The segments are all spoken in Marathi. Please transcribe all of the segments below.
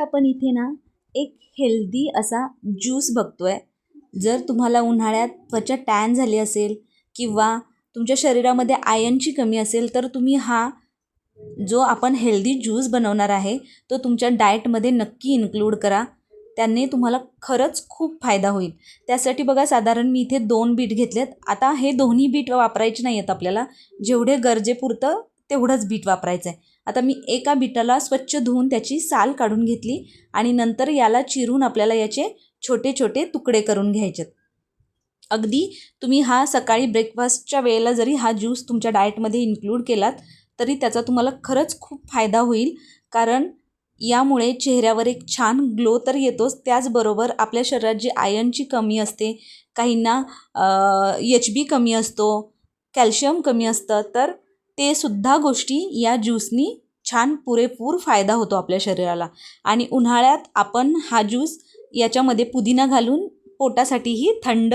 आपण इथे ना एक हेल्दी असा ज्यूस बघतोय. जर तुम्हाला उन्हाळ्यात त्वचा टॅन झाली असेल किंवा तुमच्या शरीरामध्ये आयनची कमी असेल तर तुम्ही हा जो आपण हेल्दी ज्यूस बनवणार आहे तो तुमच्या डाएटमध्ये नक्की इन्क्लूड करा. त्याने तुम्हाला खरंच खूप फायदा होईल. त्यासाठी बघा साधारण मी इथे दोन बीट घेतलेत. आता हे दोन्ही बीट वापरायचे नाही आहेत आपल्याला. जेवढे गरजेपुरतं तेवढंच बीट वापरायचं आहे आता मी एका बीटाला स्वच्छ धुवून त्याची साल काढून घेतली आणि नंतर याला चिरून आपल्याला याचे छोटे छोटे तुकडे करून घ्यायचेत. अगदी तुम्ही हा सकाळी ब्रेकफास्टच्या वेळेला जरी हा ज्यूस तुमच्या डाएटमध्ये इन्क्लूड केलात तरी त्याचा तुम्हाला खरंच खूप फायदा होईल. कारण यामुळे चेहऱ्यावर एक छान ग्लो तर येतोच. त्याचबरोबर आपल्या शरीरात जी आयनची कमी असते काहींना एच बी कमी असतो कॅल्शियम कमी असतं तर ते सुद्धा गोष्टी या ज्यूसनी छान पुरेपूर फायदा होतो आपल्या शरीराला. आणि उन्हाळ्यात आपण हा ज्यूस याच्यामध्ये पुदिना घालून पोटासाठीही थंड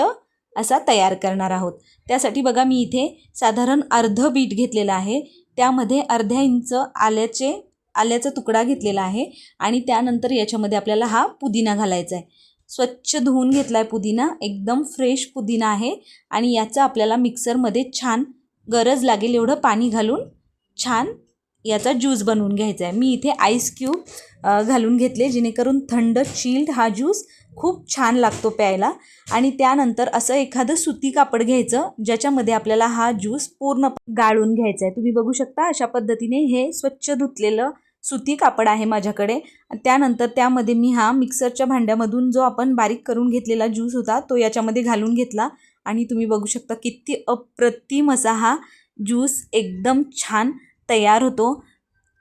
असा तयार करणार आहोत. त्यासाठी बघा मी इथे साधारण अर्ध बीट घेतलेलं आहे. त्यामध्ये अर्ध्या इंच आल्याचे आल्याचा तुकडा घेतलेला आहे आणि त्यानंतर याच्यामध्ये आपल्याला हा पुदिना घालायचा आहे. स्वच्छ धुवून घेतला आहे पुदिना एकदम फ्रेश पुदिना आहे आणि याचा आपल्याला मिक्सरमध्ये छान गरज लागेल एवढं पाणी घालून छान याचा ज्यूस बनवून घ्यायचा आहे. मी इथे आईस क्यूब घालून घेतले जेणेकरून थंड चिल्ड हा ज्यूस खूप छान लागतो प्यायला. आणि त्यानंतर असं एखादं सुती कापड घ्यायचं ज्याच्यामध्ये आपल्याला हा ज्यूस पूर्ण गाळून घ्यायचा आहे. तुम्ही बघू शकता अशा पद्धतीने हे स्वच्छ धुतलेलं सुती कापड आहे माझ्याकडे. त्यानंतर त्यामध्ये मी हा मिक्सरच्या भांड्यामधून जो आपण बारीक करून घेतलेला ज्यूस होता तो याच्यामध्ये घालून घेतला. आणि तुम्ही बघू शकता किती अप्रतिम असा हा ज्यूस एकदम छान तयार होतो.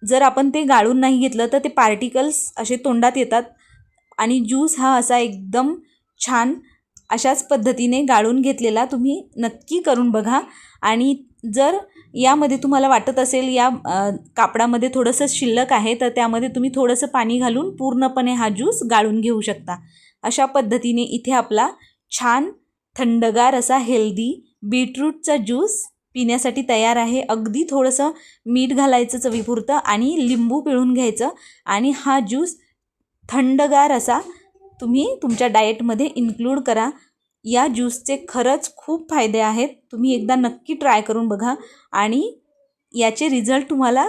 जर आपण ते गाळून नाही घेतलं तर ते पार्टिकल्स असे तोंडात येतात आणि ज्यूस हा असा एकदम छान अशाच पद्धतीने गाळून घेतलेला तुम्ही नक्की करून बघा. आणि जर यामध्ये तुम्हाला वाटत असेल या कापडामध्ये थोडंसं शिल्लक आहे तर त्यामध्ये तुम्ही थोडंसं पाणी घालून पूर्णपणे हा ज्यूस गाळून घेऊ शकता. अशा पद्धतीने इथे आपला छान थंडगार असा हेल्दी बीटरूटचा ज्यूस पिण्यासाठी तयार आहे. अगदी थोडंसं मीठ घालायचं चवीपुरतं आणि लिंबू पिळून घ्यायचं आणि हा ज्यूस थंडगार असा तुम्ही तुमच्या डाएटमध्ये इन्क्लूड करा. या ज्यूसचे खरंच खूप फायदे आहेत. तुम्ही एकदा नक्की ट्राय करून बघा आणि याचे रिझल्ट तुम्हाला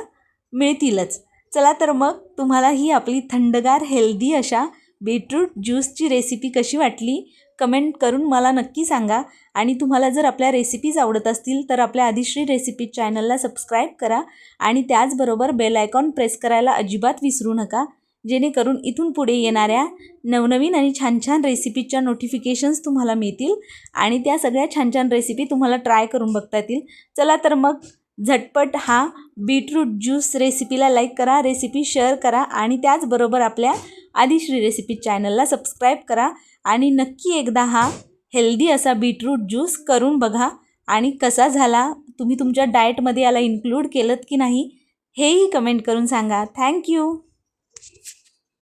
मिळतीलच. चला तर मग तुम्हाला ही आपली थंडगार हेल्दी अशा बीटरूट ज्यूसची रेसिपी कशी वाटली? कमेंट करून मला नक्की सांगा. आणि तुम्हाला जर आपल्या रेसिपीज आवडत असतील तर आपल्या आदिश्री रेसिपी चॅनलला सबस्क्राईब करा. आणि त्याचबरोबर बेल आयकॉन प्रेस करायला अजिबात विसरू नका. जेणेकरून इथून पुढे येणाऱ्या नवनवीन आणि छान छान रेसिपीच्या नोटिफिकेशन्स तुम्हाला मिळतील. आणि त्या सगळ्या छान छान रेसिपी तुम्हाला ट्राय करून बघता येतील. चला तर मग झटपट हा बीटरूट ज्यूस रेसिपीला लाईक करा रेसिपी शेअर करा. आणि त्याचबरोबर आपल्या आधी श्री रेसिपी चॅनलला सबस्क्राईब करा आणि नक्की एकदा हा हेल्दी असा बीटरूट ज्यूस करून बघा आणि कसा झाला तुम्ही तुमच्या डाएटमध्ये याला इन्क्लूड केलं की नाही हेही कमेंट करून सांगा. थँक्यू